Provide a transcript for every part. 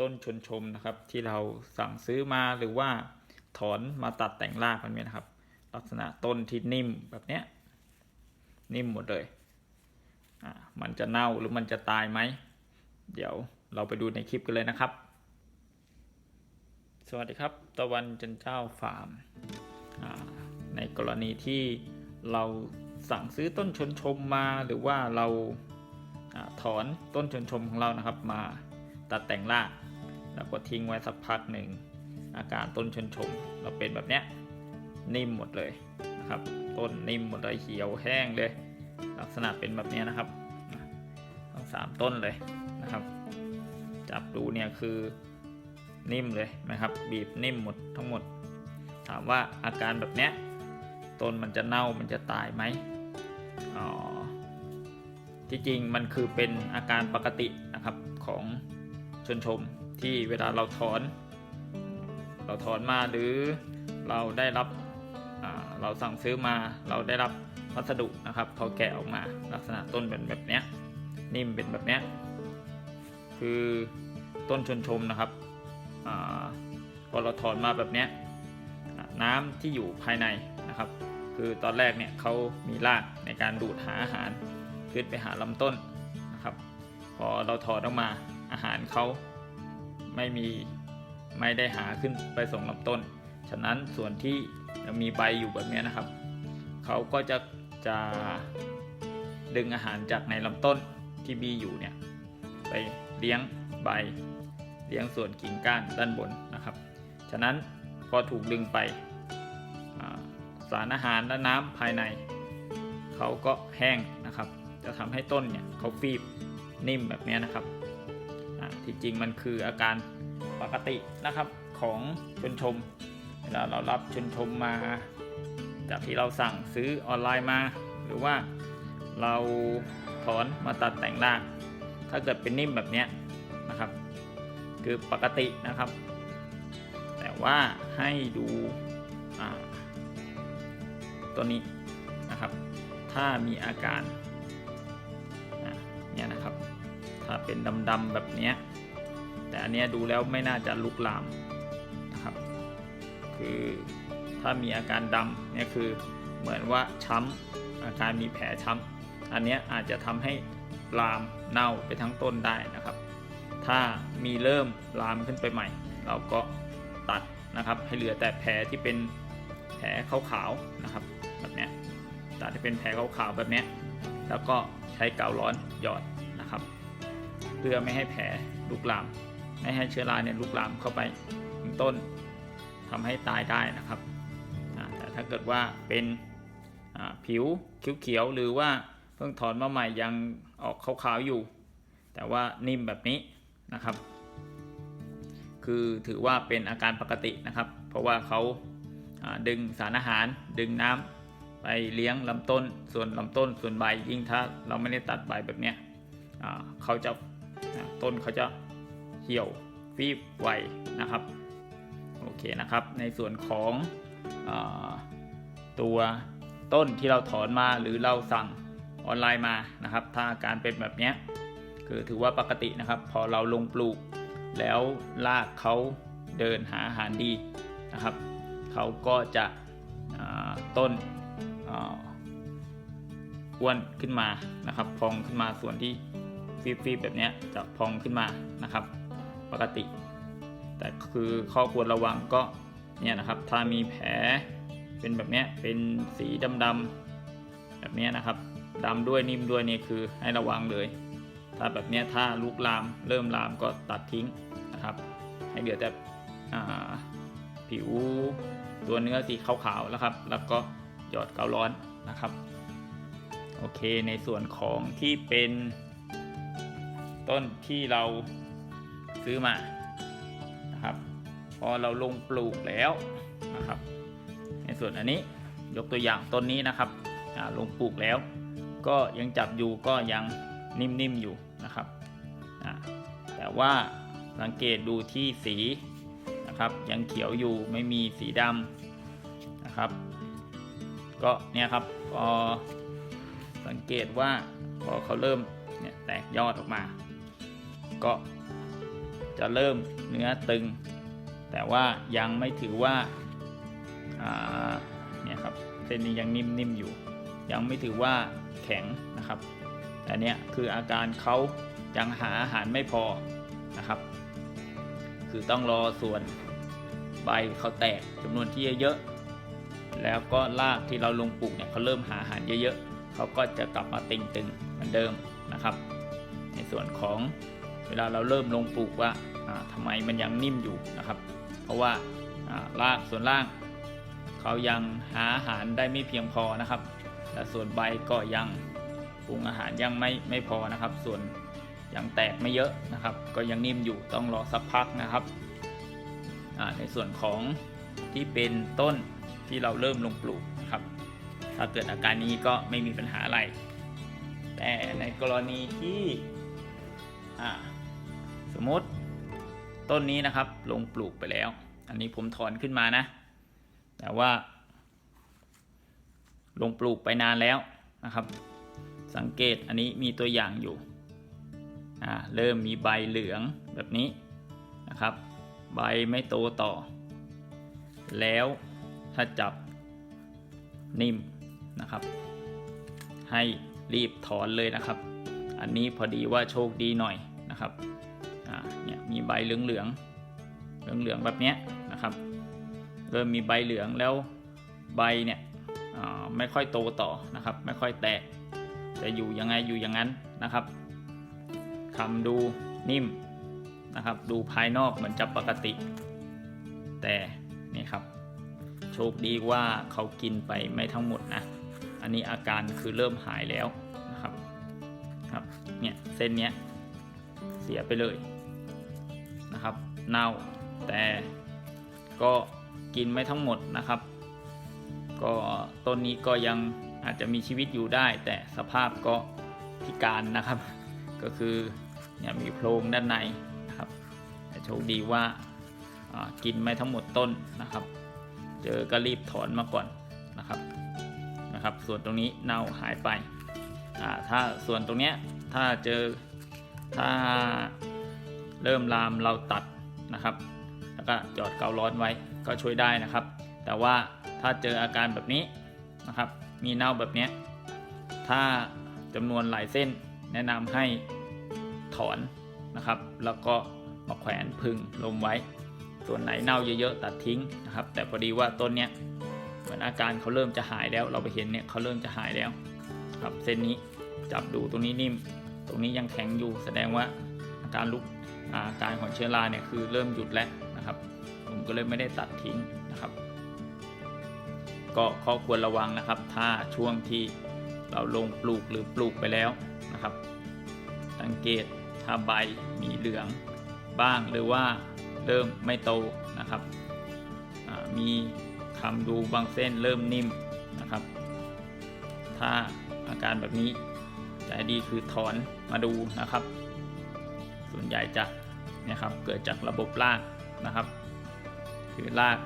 ต้นชนชมนะครับ ที่เราสั่งซื้อมาหรือว่าถอนมาตัดแต่งรากมันเนี่ยนะครับ ลักษณะต้นที่นิ่มแบบเนี้ยนิ่มหมดเลยอ่ามันจะเน่าหรือมันจะตายไหม เดี๋ยวเราไปดูในคลิปกันเลยนะครับ สวัสดีครับ ตะวันจันเจ้าฟาร์มในกรณีที่เราสั่งซื้อต้นชนชมมาหรือว่าเราอาถอนต้นชนชมของเรานะครับ มาตัดแต่งราก แล้วก็ทิ้งไว้สักพักหนึ่ง อาการต้นชนชมเราเป็นแบบเนี้ยนิ่มหมดเลยนะครับ ต้นนิ่มหมดเลยเหี่ยวแห้งเลย ลักษณะเป็นแบบนี้นะครับทั้งสามต้นเลยนะครับ จับดูเนี่ยคือนิ่มเลยนะครับ บีบนิ่มหมดทั้งหมด ถามว่าอาการแบบเนี้ยต้นมันจะเน่ามันจะตายไหมอ๋อที่จริงมันคือเป็นอาการปกตินะครับของชนชม ที่เวลาเราถอน เราถอนมาหรือเราได้รับเราสั่งซื้อมาเราได้รับวัสดุนะครับ พอแกะออกมาลักษณะต้นเป็นแบบนี้นิ่มเป็นแบบนี้คือต้นชนชมนะครับอพอเราถอนมาแบบนี้ยอ่าน้ำที่อยู่ภายในนะครับ คือตอนแรกเนี่ยเขามีรากในการดูดหาอาหารขึ้นไปหาลำต้นนะครับ พอเราถอดออกมาอาหารเขา ไม่มีไม่ได้หาขึ้นไปส่งลำต้น ฉะนั้นส่วนที่ยังมีใบอยู่แบบนี้นะครับ เขาก็จะจะดึงอาหารจากในลำต้นที่มีอยู่เนี่ยไปเลี้ยงใบเลี้ยงส่วนกิ่งก้านด้านบนนะครับ ฉะนั้นพอถูกดึงไปสารอาหารและน้ำภายใน เขาก็แห้งนะครับ จะทำให้ต้นเนี่ยเขาฟีบนิ่มแบบนี้นะครับ ที่จริงมันคืออาการปกตินะครับของชนชม เวลาเรารับชนชมมา จากที่เราสั่งซื้อออนไลน์มา หรือว่าเราถอนมาตัดแต่งราก ถ้าเกิดเป็นนิ่มแบบนี้นะครับ คือปกตินะครับ แต่ว่าให้ดูตัวนี้นะครับ ถ้ามีอาการ เป็นดำๆแบบนี้แต่อันนี้ดูแล้วไม่น่าจะลุกลามนะครับ คือถ้ามีอาการดำเนี่ยคือเหมือนว่าช้ำอาการมีแผลช้ำอันนี้อาจจะทำให้ลามเน่าไปทั้งต้นได้นะครับ ถ้ามีเริ่มลามขึ้นไปใหม่ เราก็ตัดนะครับ ให้เหลือแต่แผลที่เป็นแผลขาวๆนะครับ แบบนี้ตัดให้เป็นแผลขาวๆแบบนี้แล้วก็ใช้กาวร้อนหยอดน พื่อไม่ให้แผลลุกลาม ไม่ให้เชื้อราเนี่ยลุกลามเข้าไปถึงต้นทำให้ตายได้นะครับ แต่ถ้าเกิดว่าเป็นผิวเขียวๆหรือว่าเพิ่งถอนมาใหม่ยังออกขาวๆอยู่ แต่ว่านิ่มแบบนี้นะครับ คือถือว่าเป็นอาการปกตินะครับ เพราะว่าเขาดึงสารอาหาร ดึงน้ำไปเลี้ยงลำต้น ส่วนลำต้น ส่วนใบยิ่งถ้าเราไม่ได้ตัดใบแบบเนี้ยเขาจะ อ่าต้นเขาจะเหี่ยวฟีบไวนะครับโอเคนะครับ ในส่วนของอตัวต้นที่เราถอนมาหรือเราสั่งออนไลน์มานะครับ ถ้าอาการเป็นแบบนี้คือถือว่าปกตินะครับ พอเราลงปลูก แล้วรากเขาเดินหาอาหารดีนะครับเขาก็จะต้นอ้วนขึ้นมานะครับ พองขึ้นมาส่วนที่ ฟีบๆแบบนี้จะพองขึ้นมานะครับ ปกติ แต่คือข้อควรระวังก็เนี่ยนะครับ ถ้ามีแผลเป็นแบบนี้เป็นสีดำๆแบบนี้นะครับดำด้วยนิ่มด้วยนี่คือให้ระวังเลย ถ้าแบบนี้ถ้าลุกลามเริ่มลามก็ตัดทิ้งนะครับ ให้เหลือแต่ผิวตัวเนื้อสีขาวๆแล้วครับ แล้วก็หยอดเการ้อนนะครับ โอเคในส่วนของที่เป็น ต้นที่เราซื้อมานะครับ พอเราลงปลูกแล้วนะครับ ในส่วนอันนี้ยกตัวอย่างต้นนี้นะครับอ่าลงปลูกแล้ว ก็ยังจับอยู่ก็ยังนิ่มๆอยู่นะครับอ่าแต่ว่าสังเกตดูที่สีนะครับ ยังเขียวอยู่ไม่มีสีดำนะครับ ก็เนี่ยครับพอสังเกตว่าพอเขาเริ่มเนี่ยแตกยอดออกมา ก็จะเริ่มเนื้อตึง แต่ว่ายังไม่ถือว่าเนี่ยครับเส้นนี้ยังนิ่มๆอยู่ ยังไม่ถือว่าแข็งนะครับแต่เนี้ยคืออาการเขายังหาอาหารไม่พอนะครับ คือต้องรอส่วนใบเขาแตกจำนวนที่เยอะๆแล้วก็รากที่เราลงปลูกเนี่ยเขาเริ่มหาอาหารเยอะๆเขาก็จะกลับมาติงตึงเหมือนเดิมนะครับ ในส่วนของ เวลาเราเริ่มลงปลูกว่าอ่าทำไมมันยังนิ่มอยู่นะครับ เพราะว่าอ่ารากส่วนล่างเขายังหาอาหารได้ไม่เพียงพอนะครับและส่วนใบก็ยังปรุงอาหารยังไม่ไม่พอนะครับ ส่วนยังแตกไม่เยอะนะครับ ก็ยังนิ่มอยู่ต้องรอสักพักนะครับในส่วนของที่เป็นต้นที่เราเริ่มลงปลูกนะครับ ถ้าเกิดอาการนี้ก็ไม่มีปัญหาอะไร แต่ในกรณีที่อ่า สมมติต้นนี้นะครับ ลงปลูกไปแล้ว อันนี้ผมถอนขึ้นมานะ แต่ว่า ลงปลูกไปนานแล้วนะครับ สังเกตอันนี้มีตัวอย่างอยู่อ่าเริ่มมีใบเหลืองแบบนี้นะครับ ใบไม่โตต่อ แล้วถ้าจับนิ่มนะครับ ให้รีบถอนเลยนะครับ อันนี้พอดีว่าโชคดีหน่อยนะครับ เนี่ยมีใบเหลืองเหลืองเหลืองเหลืองแบบนี้นะครับ เริ่มมีใบเหลืองแล้วใบเนี่ยไม่ค่อยโตต่อนะครับ ไม่ค่อยแตกจะอยู่ยังไงอยู่อย่างนั้นนะครับคำดูนิ่มนะครับ ดูภายนอกเหมือนจะปกติ แต่นี่ครับ โชคดีว่าเขากินไปไม่ทั้งหมดนะ อันนี้อาการคือเริ่มหายแล้วนะครับครับเนี่ยเส้นเนี้ยเสียไปเลย เน่า แต่ก็กินไม่ทั้งหมดนะครับ ก็ต้นนี้ก็ยังอาจจะมีชีวิตอยู่ได้ แต่สภาพก็พิการนะครับ ก็คือเนี่ยมีโพรงด้านในนะครับ แต่โชคดีว่ากินไม่ทั้งหมดต้นนะครับ เจอก็รีบถอนมาก่อนนะครับนะครับ ส่วนตรงนี้เน่าหายไปถ้าส่วนตรงเนี้ยถ้าเจอถ้าเริ่มลามเราตัด นะครับ แล้วก็หยอดเการ้อนไว้ก็ช่วยได้นะครับ แต่ว่าถ้าเจออาการแบบนี้นะครับ มีเน่าแบบนี้ ถ้าจำนวนหลายเส้นแนะนำให้ถอนนะครับ แล้วก็มาแขวนพึงลมไว้ ส่วนไหนเน่าเยอะๆตัดทิ้งนะครับ แต่พอดีว่าต้นเนี้ยเหมือนอาการเขาเริ่มจะหายแล้ว เราไปเห็นเนี่ยเขาเริ่มจะหายแล้วครับเส้นนี้จับดูตรงนี้นิ่ม ตรงนี้ยังแข็งอยู่แสดงว่าอาการลุก อาการของเชื้อราเนี่ยคือเริ่มหยุดแล้วนะครับ ผมก็เลยไม่ได้ตัดทิ้งนะครับ ก็ข้อควรระวังนะครับ ถ้าช่วงที่เราลงปลูกหรือปลูกไปแล้วนะครับ สังเกตถ้าใบมีเหลืองบ้างหรือว่าเริ่มไม่โตนะครับ มีคำดูบางเส้นเริ่มนิ่มนะครับ ถ้าอาการแบบนี้ใจดีคือถอนมาดูนะครับ ส่วนใหญ่จะ นะครับเกิดจากระบบรากนะครับคือราก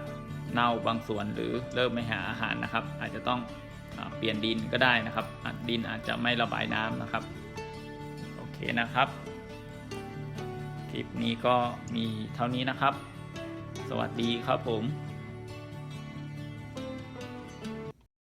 เน่าบางส่วนหรือเริ่มไม่หาอาหารนะครับ อาจจะต้องเปลี่ยนดินก็ได้นะครับดินอาจจะไม่ระบายน้ำนะครับโอเคนะครับ คลิปนี้ก็มีเท่านี้นะครับ สวัสดีครับผม